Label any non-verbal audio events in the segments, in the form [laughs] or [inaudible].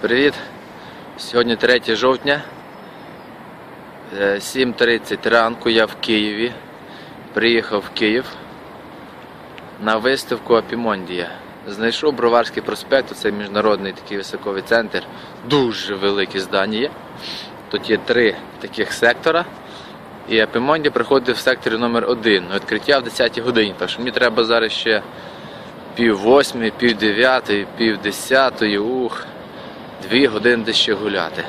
Привіт! Сьогодні 3 жовтня. Е, 7.30 ранку я в Києві. Приїхав в Київ на виставку Апімондія. Знайшов Броварський проспект, це міжнародний такий високовий центр. Дуже велике здання. Тут є три таких сектора. І Апімонді приходить в секторі номер 1 Відкриття в 10 годині. Так що мені треба зараз ще пів восьмої, пів дев'ятої, пів десятої, ух, дві години десь ще гуляти.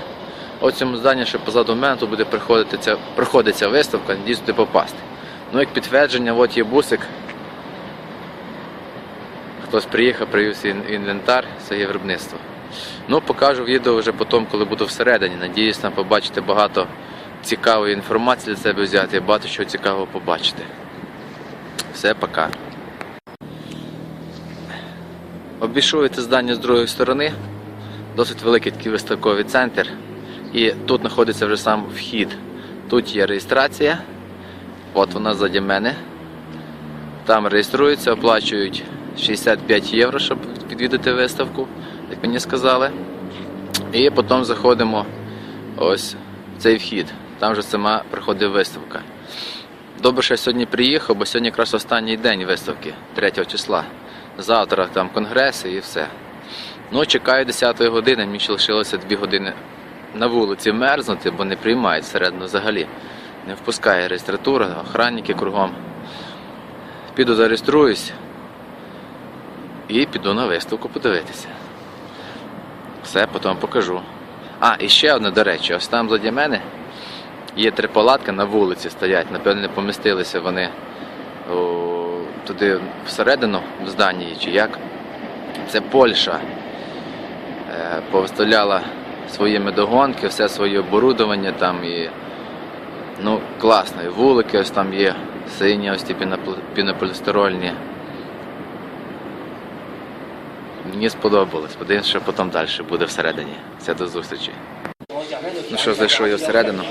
От цьому зданні, що позаду мене, тут буде приходити ця, проходиться виставка, надіюсь туди попасти. Ну, як підтвердження, от є бусик. Хтось приїхав, привіз ін- інвентар, це є виробництво. Ну, покажу відео вже потім, коли буду всередині. Надіюсь там побачити багато цікавої інформації для себе взяти і багато чого цікавого побачити. Все, пока. Обійшов це здання з другої сторони. Досить великий такий виставковий центр. І тут знаходиться вже сам вхід. Тут є реєстрація. От вона ззаді мене. Там реєструються, оплачують 65 євро, щоб відвідати виставку, як мені сказали. І потім заходимо ось в цей вхід. Там вже сама проходить виставка. Добре, що я сьогодні приїхав, бо сьогодні якраз останній день виставки, 3 числа. Завтра там конгреси і все. Ну, чекаю 10 години, мені ще лишилося 2 години на вулиці мерзнути, бо не приймають всередину взагалі. Не впускає реєстратура, охранники кругом. Піду зареєструюсь і піду на виставку подивитися. Все, потім покажу. А, і ще одне, до речі, ось там заді мене є три палатки на вулиці стоять. Напевно, не помістилися вони о, туди всередину в зданні чи як. Це Польща повиставляла свої медогонки, все своє оборудовання там і ну, класно. І вулики ось там є, сині, ось ті пінополістирольні. Мені сподобалось. Подивимось, що потім далі буде всередині. Все до зустрічі. Ну що, зайшов я всередину,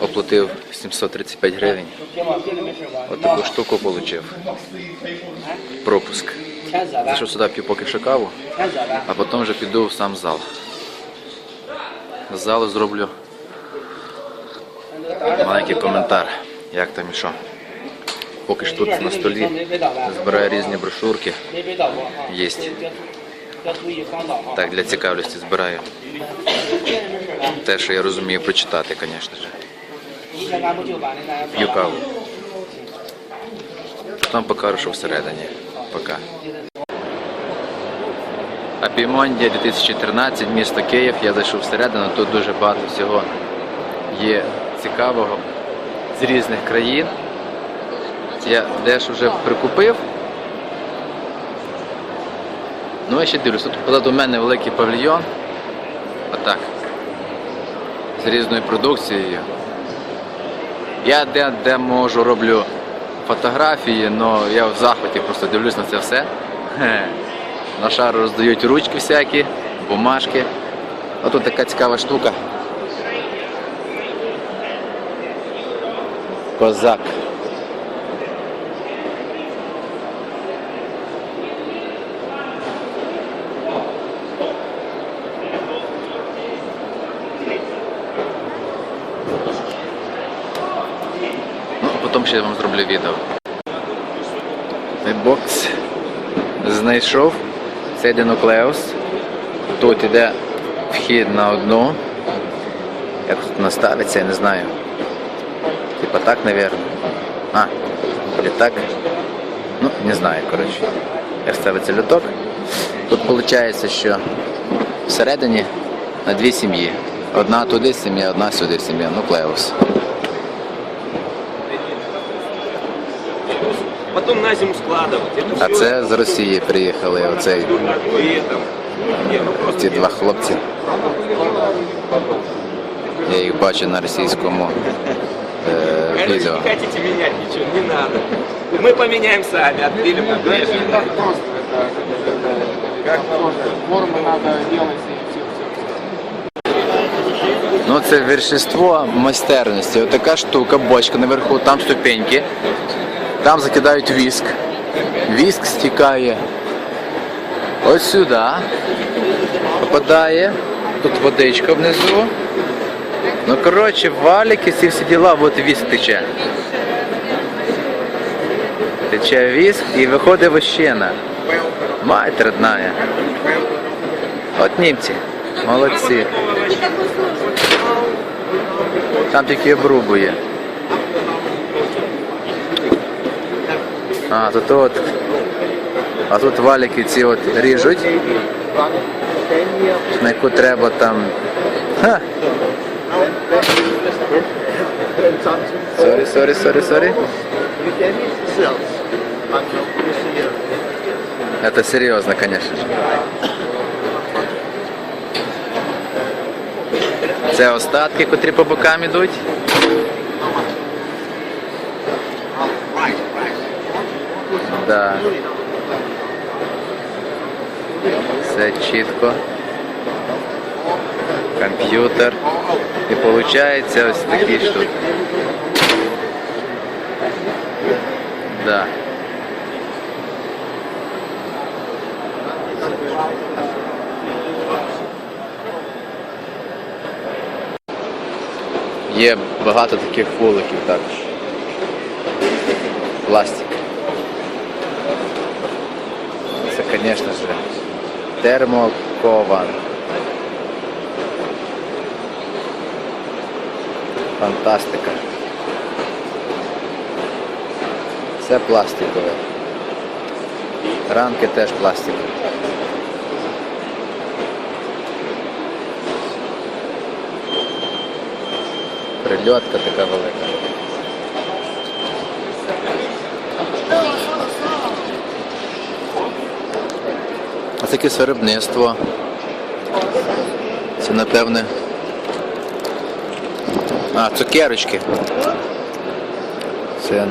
оплатив 735 гривень. От таку штуку отримав. Пропуск. Зайшов сюди п'ю поки що каву, а потім вже піду в сам зал. З залу зроблю маленький коментар, як там і що. Поки ж тут на столі збираю різні брошурки. Є. Так, для цікавості збираю. Те, що я розумію прочитати, звісно ж. П'ю каву. Потім покажу, що всередині. Пока. Апімондія 2013, місто Київ. Я зайшов всередину, тут дуже багато всього є цікавого з різних країн. Я дещо вже прикупив. Ну, я ще дивлюсь, тут позаду мене великий павільйон. Отак. З різною продукцією. Я де, де можу роблю фотографії, але я в захваті просто дивлюсь на це все. Хе. На шару роздають ручки всякі, бумажки. А тут така цікава штука. Козак. Ну, а потім ще я вам зроблю відео. Бокс знайшов. Це Денуклеус. Тут іде вхід на одну. Як тут наставиться, я не знаю. Типа так, напевно. А, или так. Ну, не знаю, коротше. Як ставиться люток. Тут виходить, що всередині на дві сім'ї. Одна туди сім'я, одна сюди сім'я. Нуклеус. Потом на зиму складывать. Это А всё це з Росії приїхали оцей, и это. Не, ну просто ці два хлопці. Я їх бачу на російському е, Короче, відео. не хотите менять ничего, не надо. Мы поменяем сами, отпилим, обрежем. Как просто это, как просто. Формы надо делать и все, все. Ну це вершинство майстерності. Отака штука, бочка наверху, там ступеньки. Там закидають віск. Віск стікає ось сюди. попадає. Тут водичка внизу. Ну, коротше, валіки, ці всі діла, от віск тече. Тече віск і виходить вощина. Мать родная. От німці. Молодці. Там тільки обрубує. А, тут от. А тут валіки ці от ріжуть. На яку треба там. Ха! Сорі, сорі, сорі, сорі. Это серьезно, конечно же. Це остатки, котрі по бокам ідуть. Да. Все чітко. Комп'ютер. І виходить ось такі штуки. Да. Є багато таких вуликів також. Пластик. Це, звісно ж, термокован. Фантастика. Все пластикове. Рамки теж пластикові. Прильотка така велика. Ось якесь виробництво. Це напевне. А, цукерочки. Це.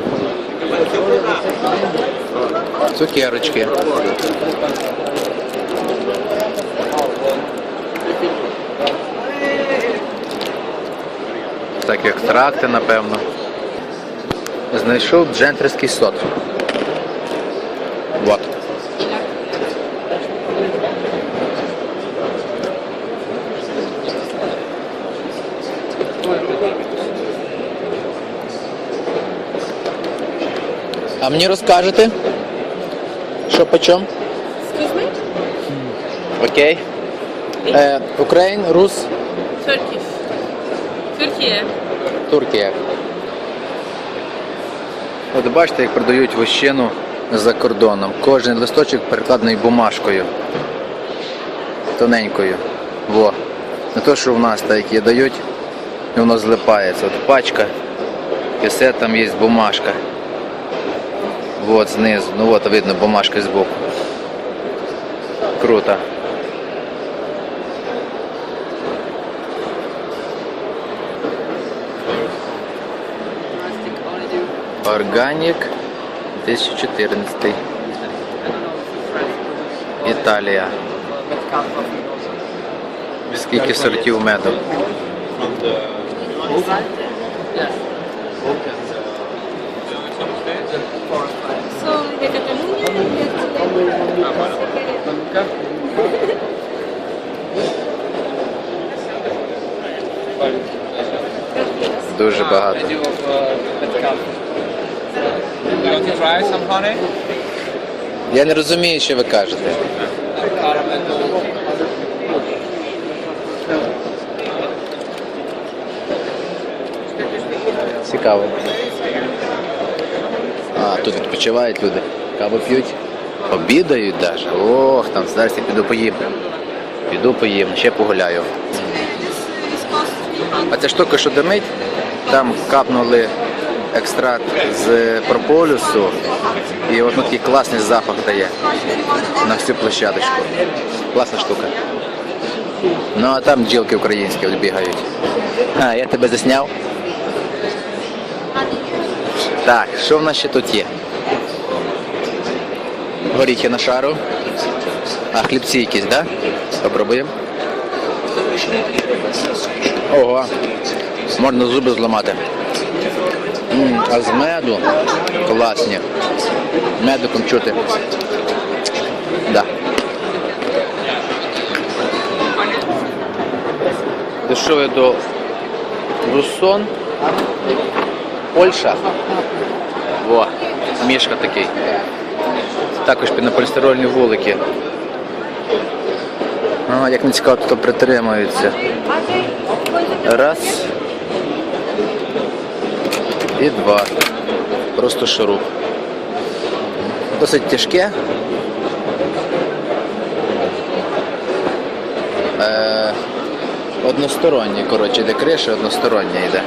Цукерочки. Так, екстракти, напевно. Знайшов джентерський сот. Вот. А мені розкажете? Що по чому? Excuse me? Окей. Е, Україн, Рус, Turkish. Türkiye. Туркія. От бачите, як продають вощину за кордоном. Кожен листочок перекладений бумажкою. Тоненькою. Во. Не то, що в нас так які дають, і воно злипається. От пачка, і все там є бумажка. Вот знизу. Ну от видно бумажка збоку. Круто. Органік 2014. Італія. Скільки сортів меду? De Cataluña, de Chile. Gracias. Дуже багато. Uh? Я не розумію, що ви кажете. Цікаво. А, тут відпочивають люди. Каву п'ють. Обідають навіть. Ох, там зараз я піду поїм. Піду поїм, ще погуляю. А ця штука, що димить, там капнули екстракт з прополісу, і от такий класний запах дає на всю площадочку. Класна штука. Ну а там бджілки українські бігають. А, я тебе засняв. Так, що в нас ще тут є? Горіхи на шару. А, хлібці якісь, да? Попробуємо. Ого. Можна зуби зламати. М, а з меду класні. Медиком чути. Да. Дійшов я до Русон, Польща. Во, мішка такий. Також пінополістирольні вулики. А, як не цікаво, тут притримуються. Раз. І два. Просто шуруп. Досить тяжке. Е, одностороннє, коротше, де криша одностороння йде.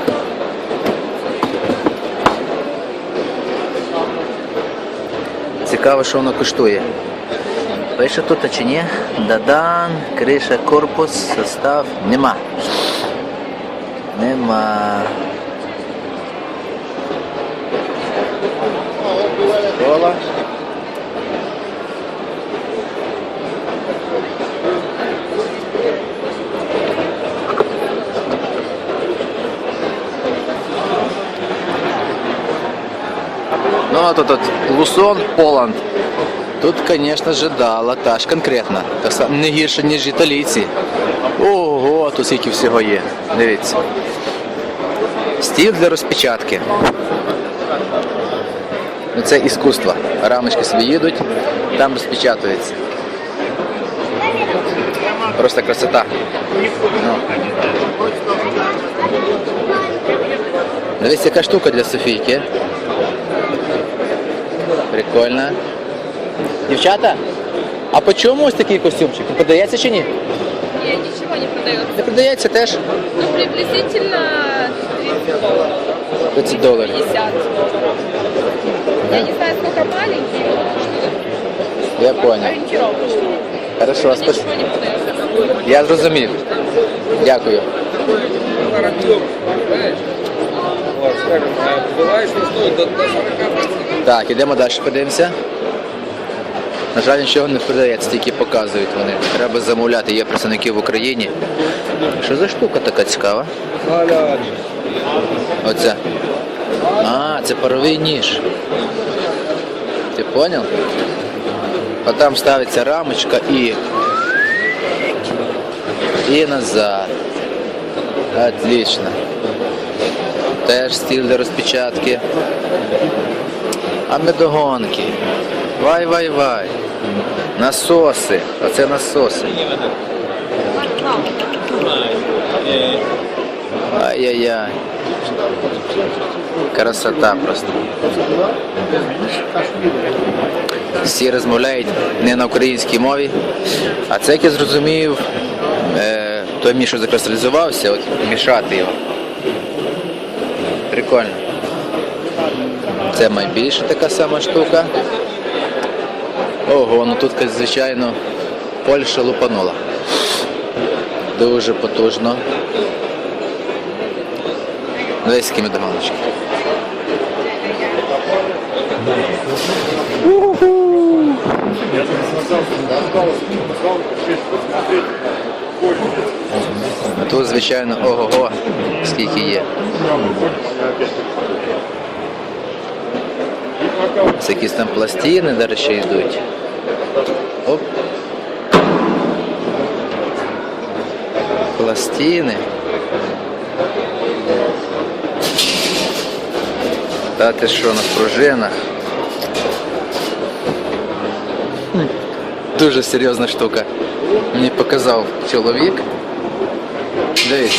Цікаво, що воно коштує. Пише тут чи ні? Дадан, криша, корпус, состав. Нема. Нема. Кола. Ну, тут, тут Лусон, Поланд. Тут, конечно же, да, латаж конкретно. Так само не гірше, ніж італійці. Ого, тут скільки всього є. Дивіться. Стіл для розпечатки. Ну, це іскусство. Рамочки собі їдуть, там розпечатується. Просто красота. Ну. Дивись, яка штука для Софійки. Прикольно. Дівчата, а по чому ось такий костюмчик? Продається чи ні? Нет, ничего не продается. Не продається теж Ну, приблизительно 30 долларов. 30 доларів. 50. Я не знаю, сколько маленький, но что-то Я понял. ориентировочно. Хорошо, спасибо. Ничего не продается. Я зрозумів. Дякую. Вот, скажем, а бывает, что стоит до, до 40%. Так, ідемо далі, подивимося. На жаль, нічого не продається, тільки показують вони. Треба замовляти, є представники в Україні. Що за штука така цікава? Оце. А, це паровий ніж. Ти поняв? А там ставиться рамочка і. І назад. Отлично. Теж стіл для розпечатки. А медогонки. Вай, вай, вай. Насоси. Оце насоси. Ай-яй-яй. Красота просто. Всі розмовляють не на українській мові. А це, як я зрозумів, е, той мій, що закристалізувався, от мішати його. Прикольно. Це найбільша така сама штука. Ого, ну тут, звичайно, Польща лупанула. Дуже потужно. Дивись, які медогоночки. А Тут, звичайно, ого-го, скільки є. Це якісь там пластини, далі ще йдуть. Оп. Пластини. Та ти що на пружинах? Дуже серйозна штука. Мені показав чоловік. Дивіться.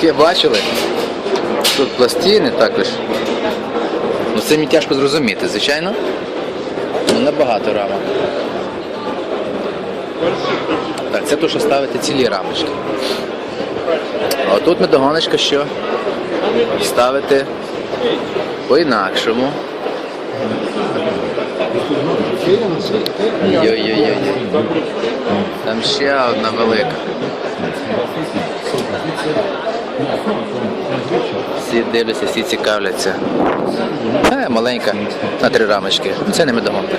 Таке бачили? Тут пластини також. Ну це мені тяжко зрозуміти, звичайно. Ну набагато рамок. Так, це то, що ставити цілі рамочки. А тут медогоночка що? Ставити по-інакшому. Йой-йой-йой. Там ще одна велика. Всі дивляться, всі цікавляться. Е, маленька, на три рамочки. Це не медогонка.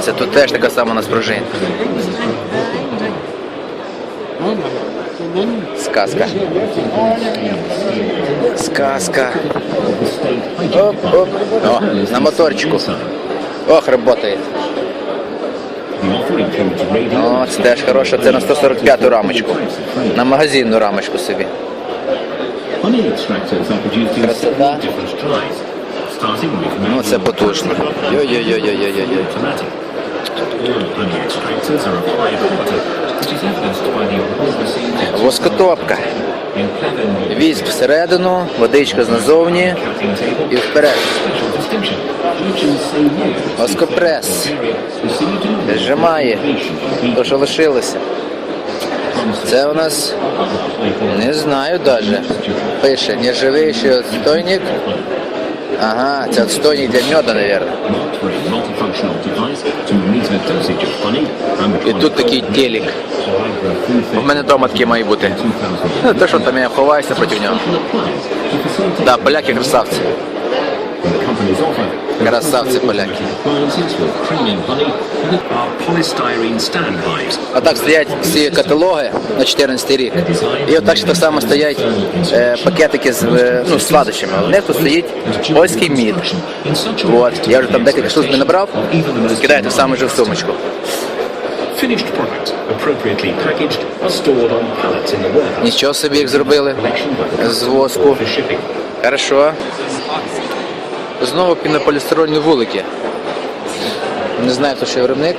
Це тут теж така сама на спружинка. Сказка. Сказка. Оп, оп. О, на моторчику. Ох, работает. О, це теж хороше. Це на 145 рамочку. На магазинну рамочку собі. Красота. Ну, це потужно. Йой-йой-йой-йой-йой. Воскотопка. Віск всередину, водичка назовні і вперед. Воскопрес. Зжимає. То, що лишилося. Це у нас не знаю навіть. Пише, нержавіючий отстойник. Ага, це отстойник для меда, мабуть. І тут такий телек. У мене вдома такі має бути. Ну, то що там я ховаюся проти нього. Да, поляки красавці. Красавці поляки. Polystyrene. А так стоять всі каталоги на 14 рік. І отак ще так само стоять е, пакетики з е, ну, сладощами. У них тут стоїть польський мід. От, я вже там декілька штук не набрав, кидаю так само вже в сумочку. Finished product, appropriately packaged, stored on pallets in the warehouse. Нічого собі їх зробили з воску. Хорошо. Знову пінополістирольні вулики. Не знаю, хто ще виробник.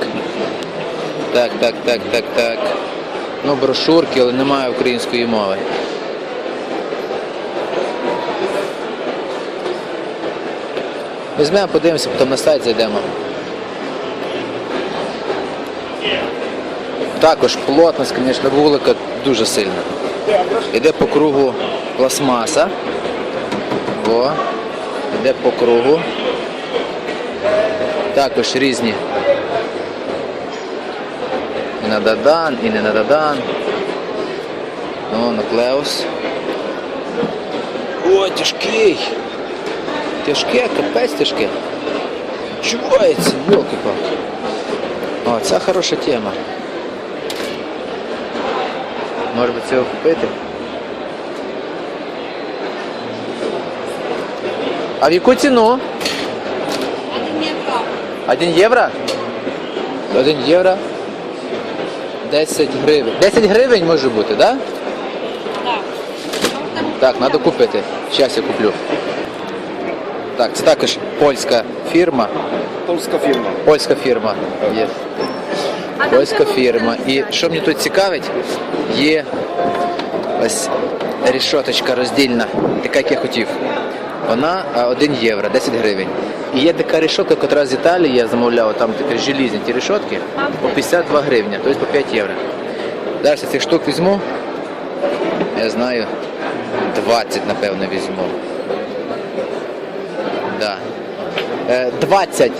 Так, так, так, так, так. Ну, брошурки, але немає української мови. Візьмемо, подивимося, потім на сайт зайдемо. Також плотність, звісно, вулика дуже сильна. Іде по кругу пластмаса. О, іде по кругу. Також різні. І на Дадан, і не на Дадан. О, нуклеус. О, тяжкий. Тяжке, капець тяжке. Чувається, йолки палки О, це хороша тема. Може би цього купити? А в яку ціну? Один євро? Один євро. 10 гривень. 10 гривень може бути, так? Да? Так, треба купити. Зараз я куплю. Так, це також польська фірма. Польська фірма. Польська фірма. Є. Польська фірма. І що мені тут цікавить, є ось рішоточка роздільна, така, як я хотів. Вона 1 євро, 10 гривень. І є така рішотка, яка з Італії я замовляв, там такі желізні ті рішотки, по 52 гривні, тобто по 5 євро. Зараз я цих штук візьму. Я знаю, 20, напевно, візьму. Да. Е, 20.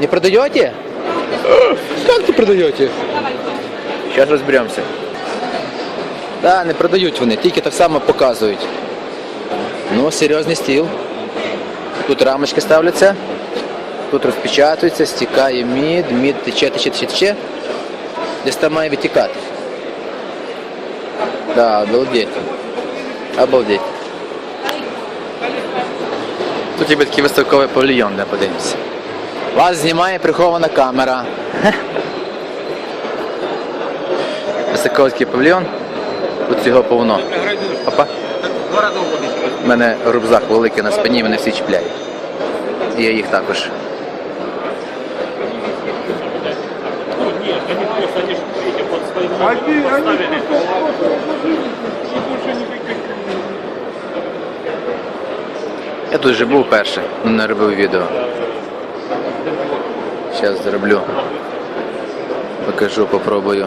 Не продаете? Как не продаете? Сейчас розберемося. Да, не продають вони, тільки так само показують. Ну, серйозний стіл. Тут рамочки ставляться, тут розпечатується, стікає мід, мід тече, тече, тече, тече. Десь там має витікати. Да, обалдеть. Обалдеть. Тут є такий виставковий павільйон, де подивимося. Вас знімає прихована камера. [laughs] Високовий такий павільйон. Тут всього повно. Опа. У мене рюкзак великий на спині, мене всі чіпляють. І я їх також. Я тут вже був перше, але не робив відео. Зараз зроблю. Покажу, попробую.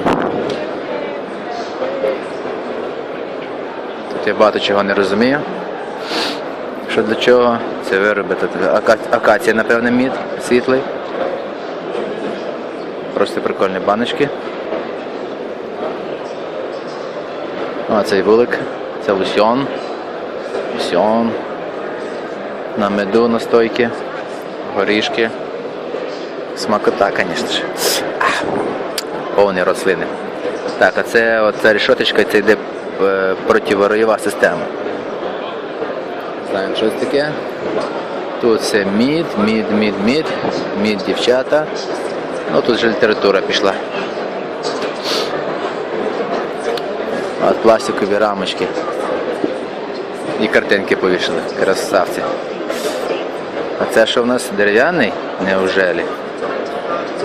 Тут я багато чого не розумію. Що для чого? Це вироби акація, напевне, мід, світлий. Просто прикольні баночки. О, цей вулик. Це лусьон. Лусьон. На меду настойки. Горішки. Смакота, звісно ж. Повні рослини. Так, а це оця рішоточка, це йде противоройова система. Знаємо, що це таке. Тут це мід, мід, мід, мід, мід дівчата. Ну тут же література пішла. От пластикові рамочки. І картинки повішали. Красавці. А це що в нас дерев'яний? Неужелі?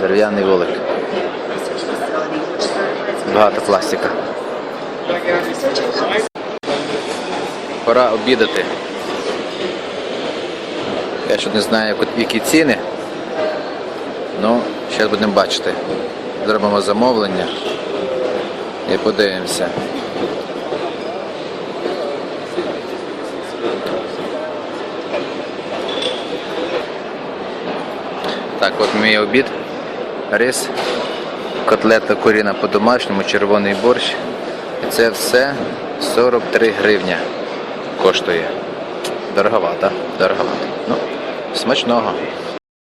Дерев'яний вулик. Багато пластика. Пора обідати. Я ще не знаю, які ціни. Ну, зараз будемо бачити. Зробимо замовлення і подивимося. Так, от мій обід. Рис, котлета куріна по-домашньому, червоний борщ. Це все 43 гривня коштує. Дороговато, дороговато. Ну, смачного.